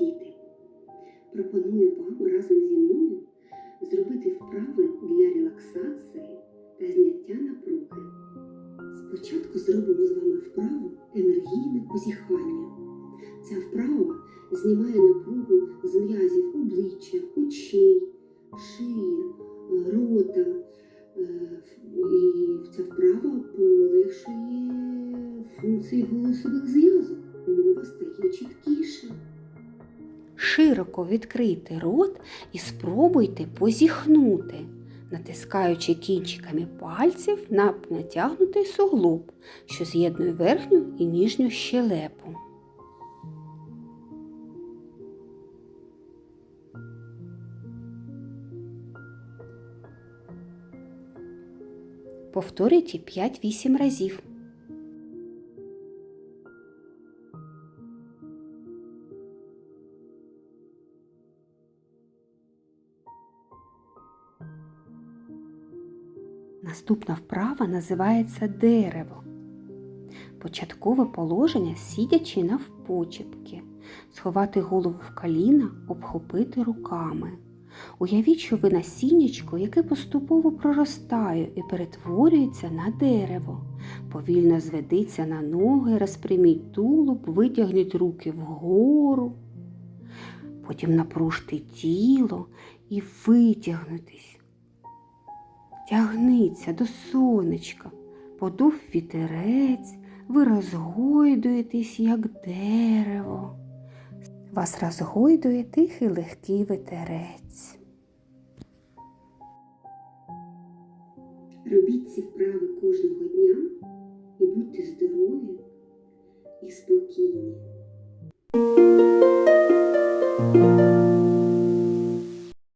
діти. Пропоную вам разом зі мною зробити вправи для релаксації та зняття напруги. Спочатку зробимо з вами вправу енергійне позіхання. Ця вправа знімає напругу з м'язів обличчя, очей, шиї, рота. Е, і ця вправа полегшує функції голосових зв'язок. Мова стає чіткіше. Широко відкрийте рот і спробуйте позіхнути, натискаючи кінчиками пальців на натягнутий суглоб, що з'єднує верхню і нижню щелепу. Повторюйте 5-8 разів. Наступна вправа називається дерево. Початкове положення сидячи навпочепки, сховати голову в коліна, обхопити руками. Уявіть, що ви насіннячко, яке поступово проростає і перетворюється на дерево. Повільно зведіться на ноги, розпряміть тулуб, витягніть руки вгору. Потім напружте тіло і витягнутись. Тягниться до сонечка, подув вітерець, ви розгойдуєтесь, як дерево. Вас розгойдує тихий легкий вітерець. Робіть ці вправи кожного дня і будьте здорові і спокійні.